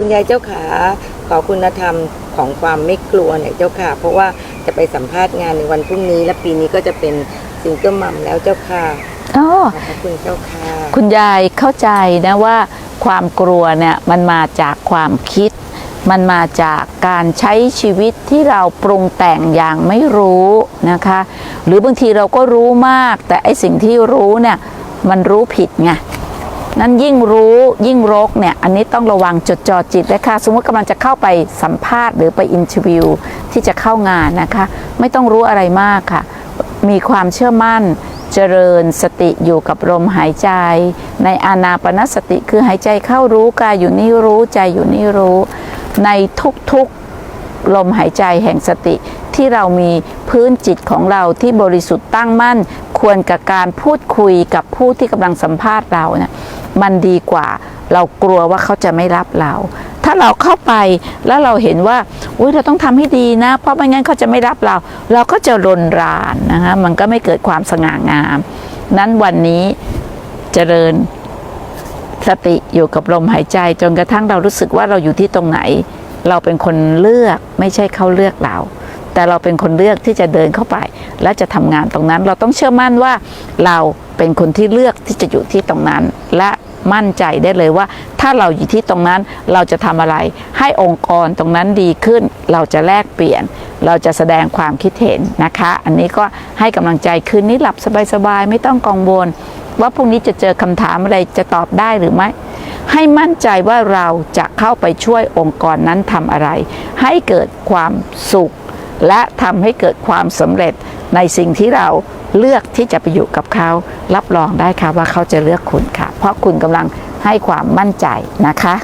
คุณยายเจ้าขาขอคุณธรรมของความไม่กลัวหน่อยเจ้าค่ะ เพราะว่าจะไปสัมภาษณ์งานในวันพรุ่งนี้ และปีนี้ก็จะเป็นซิงเกิลมัมแล้วเจ้าค่ะอ๋อขอบพระคุณเจ้าค่ะ คุณยายเข้าใจนะว่าความกลัวเนี่ยมันมาจากความคิด มันมาจากการใช้ชีวิตที่เราปรุงแต่งอย่างไม่รู้นะคะ หรือบางทีเราก็รู้มาก แต่ไอสิ่งที่รู้เนี่ยมันรู้ผิดไง นั้นยิ่งรู้ยิ่งรกเนี่ยอันนี้ต้องระวังจดจ่อจิตเลยค่ะสมมติกำลังจะเข้าไปสัมภาษณ์หรือไปอินทอร์วิวที่จะเข้างานนะคะ ไม่ต้องรู้อะไรมากค่ะ มีความเชื่อมั่นเจริญสติอยู่กับลมหายใจ ในอานาปนสติคือหายใจเข้ารู้กายอยู่นี่รู้ใจอยู่นี่รู้ ในทุกๆลมหายใจแห่งสติ ที่เรามีพื้นจิตของเราที่บริสุทธิ์ตั้งมั่น ควรกับการพูดคุยกับผู้ที่กำลังสัมภาษณ์เราเนี่ยมันดีกว่า เรากลัวว่าเขาจะไม่รับเรา ถ้าเราเข้าไปแล้วเราเห็นว่าอุ้ยเราต้องทำให้ดีนะ เพราะไม่งั้นเขาจะไม่รับเรา เราก็จะรนรานนะคะมันก็ไม่เกิดความสง่างาม นั้นวันนี้เจริญสติอยู่กับลมหายใจจนกระทั่งเรารู้สึกว่าเราอยู่ที่ตรงไหน เราเป็นคนเลือกไม่ใช่เขาเลือกเรา แต่เราเป็นคนเลือกที่จะเดินเข้าไป และจะทำงานตรงนั้น เราต้องเชื่อมั่นว่าเราเป็นคนที่เลือกที่จะอยู่ที่ตรงนั้น และมั่นใจได้เลยว่า ถ้าเราอยู่ที่ตรงนั้นเราจะทำอะไร ให้องค์กรตรงนั้นดีขึ้น เราจะแลกเปลี่ยน เราจะแสดงความคิดเห็นนะคะ อันนี้ก็ให้กำลังใจคืนนี้หลับสบายๆไม่ต้องกังวล ว่าพรุ่งนี้จะเจอคำถามอะไรจะตอบได้หรือไม่ให้มั่นใจว่าเราจะเข้าไปช่วยองค์กรนั้นทำอะไร ให้เกิดความสุข และทำให้เกิดความสำเร็จในสิ่งที่เราเลือกที่จะไปอยู่กับเขา รับรองได้ค่ะว่าเขาจะเลือกคุณค่ะ เพราะคุณกำลังให้ความมั่นใจนะคะ